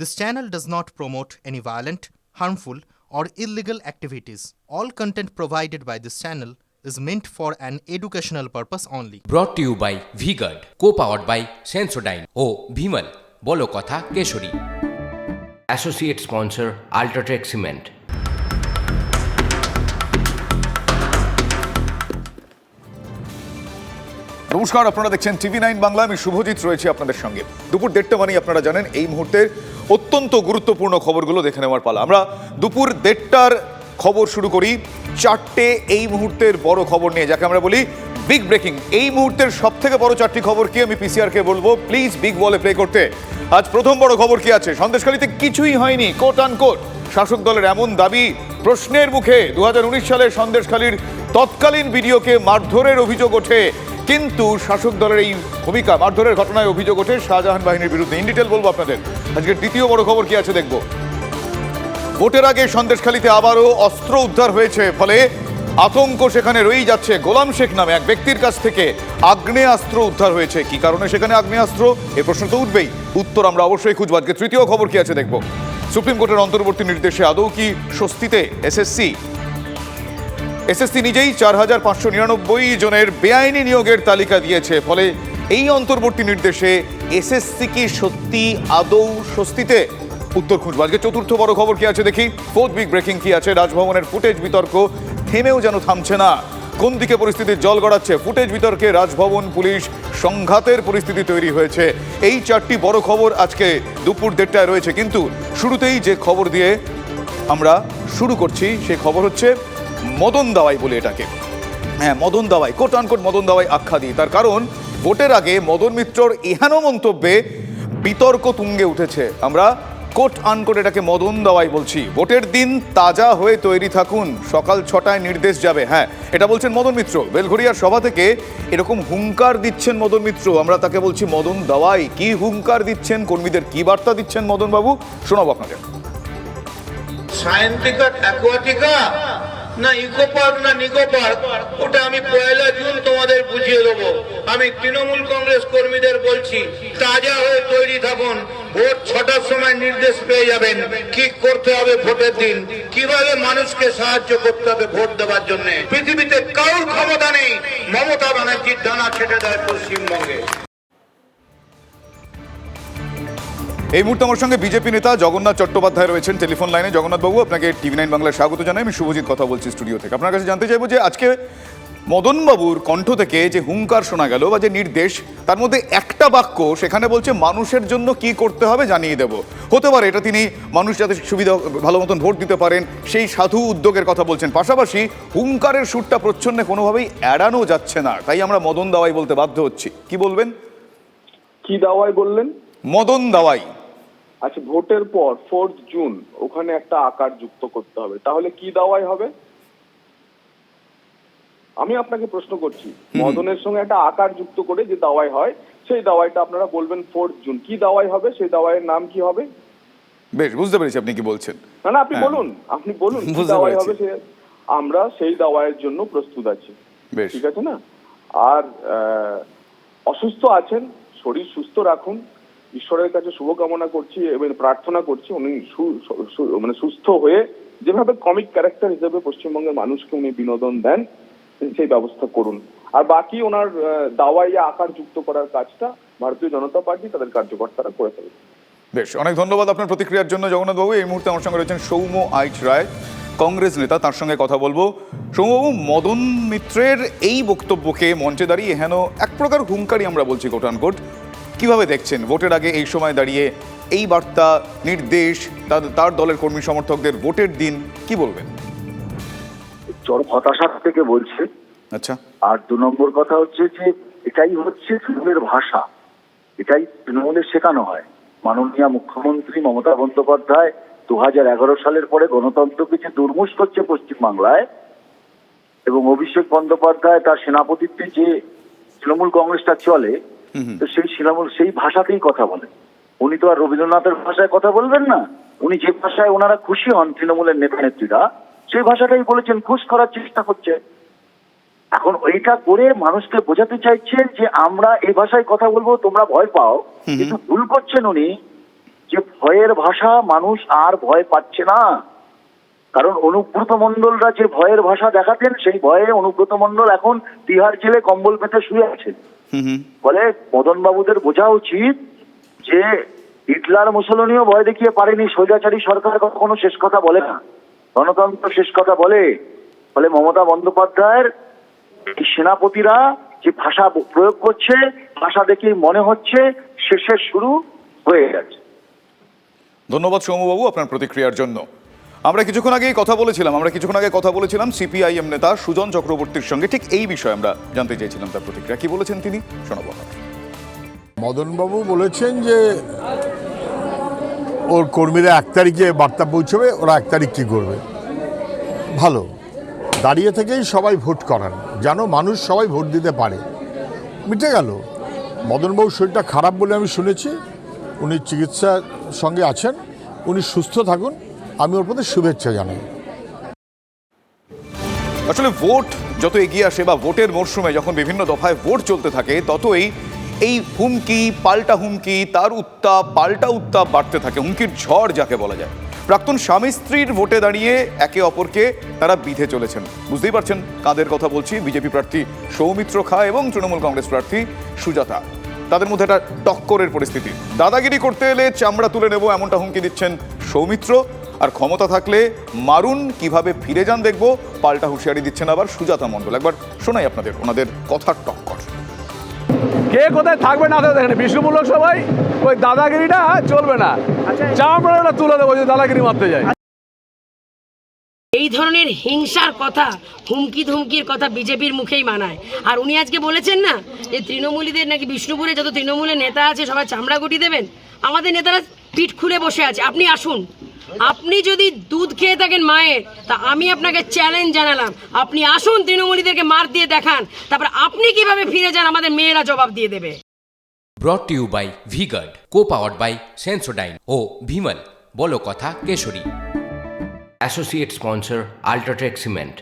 This channel does not promote any violent, harmful, or illegal activities. All content provided by this channel is meant for an educational purpose only. To you by V-Guard co powered by Sensodyne ও ভিমল বলো কথা Kesari associate sponsor UltraTech cement নমস্কার আপনারা দেখছেন TV nine Bangla আমি শুভজিৎ রয়েছি আপনাদের সঙ্গে দুপুর দেড়টা মানেই আপনারা জানেন এই মুহূর্তের অত্যন্ত গুরুত্বপূর্ণ খবরগুলো দেখে নেওয়ার পালা। আমরা দুপুর দেড়টার খবর শুরু করি। চারটে এই মুহূর্তের বড় খবর নিয়ে, যাকে আমরা বলি বিগ ব্রেকিং এই মুহূর্তের সব থেকে বড় চারটি খবর কি আমি পিসিআরকে বলব? প্লিজ বিগ বলে প্লে করতে। আজ প্রথম বড় খবর কি আছে? সন্দেশখালীতে কিছুই হয়নি কোট আন কোট শাসক দলের এমন দাবি প্রশ্নের মুখে দু সালে সন্দেশখালীর তৎকালীন ভিডিওকে মারধরের অভিযোগ ওঠে। কিন্তু শাসক দলের এই ভূমিকা, মারধরের ঘটনায় অভিযোগ ওঠে শাহজাহান বাহিনীর বিরুদ্ধে। ইন ডিটেল বলব আপনাদের। আজকে দ্বিতীয় বড় খবর কি আছে দেখব। ভোটের আগে সন্দেশখালীতে আবারও অস্ত্র উদ্ধার হয়েছে, ফলে আতঙ্ক সেখানে রয়েই যাচ্ছে। গোলাম শেখ নামে এক ব্যক্তির কাছ থেকে আগ্নেয়াস্ত্র উদ্ধার হয়েছে। কি কারণে সেখানে আগ্নেয়াস্ত্র? এ প্রশ্ন তো উঠবেই। উত্তর আমরা অবশ্যই খুঁজব। আজকে তৃতীয় খবর কি আছে দেখব। সুপ্রিম কোর্টের অন্তর্বর্তী নির্দেশে আদৌ কি স্বস্তিতে এসএসসি? এসএসসি নিজেই চার হাজার পাঁচশো নিরানব্বই জনের বেআইনি নিয়োগের তালিকা দিয়েছে। ফলে এই অন্তর্বর্তী নির্দেশে এসএসসি কি সত্যি আদৌ স্বস্তিতে? উত্তর খুঁজবো আজকে চতুর্থ বড় খবর কি আছে দেখি? ফোর্থ বিগ ব্রেকিং কি আছে? রাজভবনের ফুটেজ বিতর্ক থেমেও যেন থামছে না। কোন দিকে পরিস্থিতির জল গড়াচ্ছে? ফুটেজ বিতর্কে রাজভবন, পুলিশ, সংঘাতের পরিস্থিতি তৈরি হয়েছে। এই চারটি বড় খবর আজকে দুপুর দেড়টায় রয়েছে। কিন্তু শুরুতেই যে খবর দিয়ে আমরা শুরু করছি সেই খবর হচ্ছে মদন দাওয়াই বলে এটাকে। হ্যাঁ মদন দাওয়াই কোট আনকোট মদন দাওয়াই আখ্যা দিই। তার কারণ, ভোটের আগে মদন মিত্রর এহেন মন্তব্যে বিতর্ক তুঙ্গে উঠেছে। আমরা কোট আনকোট এটাকে মদন দাওয়াই বলছি। ভোটের দিন তাজা হয়ে তৈরি থাকুন। সকাল ছটায় নির্দেশ যাবে। হ্যাঁ এটা বলছেন মদন মিত্র। বেলঘড়িয়ার সভা থেকে এরকম হুঙ্কার দিচ্ছেন মদন মিত্র। আমরা তাকে বলছি মদন দাওয়াই। কি হুঙ্কার দিচ্ছেন? কর্মীদের কি বার্তা দিচ্ছেন মদন বাবু? শোনাবো আপনাকে না ইকো পার্ক না নিকো পার্ক ওটা আমি পয়লা জুন তোমাদের বুঝিয়ে দেবো। আমি তৃণমূল কংগ্রেস কর্মীদের বলছি, তাজা হয়ে তৈরি থাকুন। ভোট ছটার সময় নির্দেশ পেয়ে যাবেন। কি করতে হবে ভোটের দিন? কীভাবে মানুষকে সাহায্য করতে হবে ভোট দেওয়ার জন্য? পৃথিবীতে কারোর ক্ষমতা নেই। মমতা ব্যানার্জির ডানা ছেটে দেয় পশ্চিমবঙ্গে। এই মুহূর্তে আমার সঙ্গে বিজেপি নেতা জগন্নাথ চট্টোপাধ্যায় রয়েছেন। টেলিফোন লাইনে জগন্নাথ বাবু আপনাকে টিভি নাইন বাংলায় স্বাগত জানাই। আমি শুভজিৎ, কথা বলছি স্টুডিও থেকে। আপনার কাছে জানতে চাইব যে আজকে মদন বাবুর কণ্ঠ থেকে যে হুঙ্কার শোনা গেল বা যে নির্দেশ তার মধ্যে একটা বাক্য সেখানে বলছে মানুষের জন্য কি করতে হবে জানিয়ে দেব। হতে পারে এটা তিনি মানুষ যাতে সুবিধা ভালো মতন ভোট দিতে পারেন সেই সাধু উদ্যোগের কথা বলছেন। পাশাপাশি হুঙ্কারের সুরটা প্রচ্ছন্নে কোনোভাবেই এড়ানো যাচ্ছে না তাই আমরা মদন দাওয়াই বলতে বাধ্য হচ্ছি। কি বলবেন? কি দাওয়াই বললেন? মদন দাওয়াই। আচ্ছা ভোটের পর ফোর্থ জুন ওখানে একটা আকার যুক্ত করতে হবে। তাহলে কি দাওয়াই হবে? আমি আপনাকে প্রশ্ন করছি মদনের সঙ্গে একটা আকার যুক্ত করে যে দাওয়াই হয় সেই দাওয়াইটা আপনারা বলবেন ফোর্থ জুন। কি দাওয়াই হবে সেই দাওয়াইয়ের নাম কি হবে? বেশ বুঝতে পেরেছি আপনি কি বলছেন। না না আপনি হ্যাঁ। বলুন আপনি বলুন কি দাওয়াই হবে সে আমরা সেই দাওয়াইয়ের জন্য প্রস্তুত আছি। ঠিক আছে না? আর অসুস্থ আছেন শরীর সুস্থ রাখুন। ঈশ্বরের কাছে শুভকামনা করছি এবং প্রার্থনা করছি উনি মানে সুস্থ হয়ে যেভাবে কমিক ক্যারেক্টার হিসেবে পশ্চিমবঙ্গের মানুষকে উনি বিনোদন দেন সেই ব্যবস্থা করুন। আর বাকি ওনার দাওয়াইয়া আকার যুক্ত করার কাজটা ভারতীয় জনতা পার্টি, তাদের কার্যকর্তারা করে ফেলবে বেশ, অনেক ধন্যবাদ আপনার প্রতিক্রিয়ার জন্য জগন্নাথবাবু। এই মুহূর্তে আমার সঙ্গে রয়েছেন সৌম্য আইচ রায়, কংগ্রেস নেতা। তার সঙ্গে কথা বলব। সৌম্যবাবু, মদন মিত্রের এই বক্তব্যকে মঞ্চে দাঁড়িয়ে হেন এক প্রকার হুঙ্কারি আমরা বলছি কোটানকোট। কীভাবে দেখছেন? ভোটের আগে এই সময় দাঁড়িয়ে এই বার্তা, নির্দেশ তার দলের কর্মী সমর্থকদের ভোটের দিন কি বলবেন? চরম হতাশার থেকে বলছে। আচ্ছা। আর দু নম্বর কথা হচ্ছে যে এটাই হচ্ছে তৃণমূলের ভাষা। এটাই তৃণমূলের শেখানো হয়। মাননীয় মুখ্যমন্ত্রী মমতা বন্দ্যোপাধ্যায় দু হাজার এগারো সালের পরে গণতন্ত্রকে যে দুর্মুষ করছে পশ্চিমবাংলায় এবং অভিষেক বন্দ্যোপাধ্যায় তার সেনাপতিত্বে যে তৃণমূল কংগ্রেসটা চলে তো সেই তৃণমূল সেই ভাষাতেই কথা বলেন। উনি তো আর রবীন্দ্রনাথের ভাষায় কথা বলবেন না? উনি যে ভাষায় ওনারা খুশি হন তৃণমূলের নেতা নেত্রীরা সেই ভাষাটাই বলেছেন খুশ করার চেষ্টা করছে এখন এইটা করে মানুষকে বোঝাতে চাইছেন যে আমরা এই ভাষায় কথা বলব তোমরা ভয় পাও। কিন্তু ভুল করছেন উনি যে ভয়ের ভাষা মানুষ আর ভয় পাচ্ছে না। কারণ অনুব্রত মণ্ডলরা যে ভয়ের ভাষা দেখাতেন সেই ভয়ে অনুব্রত মণ্ডল এখন তিহার জেলে কম্বল পেতে শুয়ে আছেন। ফলে মদন বাবুদের বোঝা উচিত যে হিটলার মুসলনীয় ভয় দেখিয়ে পারেনি স্বৈরাচারী সরকার কখনো শেষ কথা বলে না। গণতন্ত্র শেষ কথা বলে ফলে মমতা বন্দ্যোপাধ্যায়ের সেনাপতিরা যে ভাষা প্রয়োগ করছে ভাষা দেখেই মনে হচ্ছে শেষের শুরু হয়ে গেছে। ধন্যবাদ সৌম্যবাবু আপনার প্রতিক্রিয়ার জন্য। আমরা কিছুক্ষণ আগেই কথা বলেছিলাম আমরা কিছুক্ষণ আগে কথা বলেছিলাম সিপিআইএম নেতা সুজন চক্রবর্তীর সঙ্গে ঠিক এই বিষয়ে আমরা জানতে চেয়েছিলাম তার প্রতিক্রিয়া। কি বলেছেন তিনি? শোনাবো। মদনবাবু বলেছেন যে ওর কর্মীরা এক তারিখে বার্তা পৌঁছবে, ওরা এক তারিখ কী করবে? ভালো। দাঁড়িয়ে থেকেই সবাই ভোট করান, যেন মানুষ সবাই ভোট দিতে পারে। মিটে গেল। মদনবাবুর শরীরটা খারাপ বলে আমি শুনেছি। উনি চিকিৎসার সঙ্গে আছেন, উনি সুস্থ থাকুন। আমি ওর প্রতি শুভেচ্ছা জানাই। আসলে ভোট যত এগিয়ে আসে বা ভোটের মরশুমে যখন বিভিন্ন দফায় ভোট চলতে থাকে, ততই এই হুমকি, পাল্টা হুমকি, তার উত্তাপ, পাল্টা উত্তাপ বাড়তে থাকে, হুমকির ঝড় যাকে বলা যায়। প্রাক্তন স্বামী স্ত্রীর ভোটে দাঁড়িয়ে একে অপরকে তারা বিধে চলেছেন। বুঝতেই পারছেন কাদের কথা বলছি, বিজেপি প্রার্থী সৌমিত্র খা এবং তৃণমূল কংগ্রেস প্রার্থী সুজাতা। তাদের মধ্যে একটা টক্করের পরিস্থিতি। দাদাগিরি করতে এলে চামড়া তুলে নেব এমনটা হুমকি দিচ্ছেন সৌমিত্র। আর ক্ষমতা থাকলে মারুন কীভাবে ফিরে যান দেখব, পাল্টা হুঁশিয়ারি দিচ্ছেন আবার সুজাতা মণ্ডল। একবার শোনাই আপনাদের ওনাদের কথার টক্কর। কে কোথায় থাকবে না থাকবে দেখেন। বিষ্ণুমূলক সবাই ওই দাদাগিরিটা চলবে না। চামড়াটা তুলে দেবো যদি দাদাগিরি মারতে যায়। এই ধরনের হিংসার কথা হুমকি ধুমকির কথা বিজেপির মুখেই মানায়। আর উনি আজকে বলেছেন না যে তৃণমূলীদের নাকি বিষ্ণুপুরে যত তৃণমূলের নেতা আছে সবাই চামড়া গুটি দেবেন? আমাদের নেতারা পিঠ খুলে বসে আছে। আপনি আসুন। আপনি যদি দুধ খেয়ে থাকেন মায়ের তা আমি আপনাকে চ্যালেঞ্জ জানালাম। আপনি আসুন তৃণমূলীদেরকে মার দিয়ে দেখান। তারপর আপনি কীভাবে ফিরে যান আমাদের মেয়েরা জবাব দিয়ে দেবে। Brought to you by V-Guard co powered by Sensodyne ও ভিমল বলো কথা Kesari. Associate sponsor UltraTech cement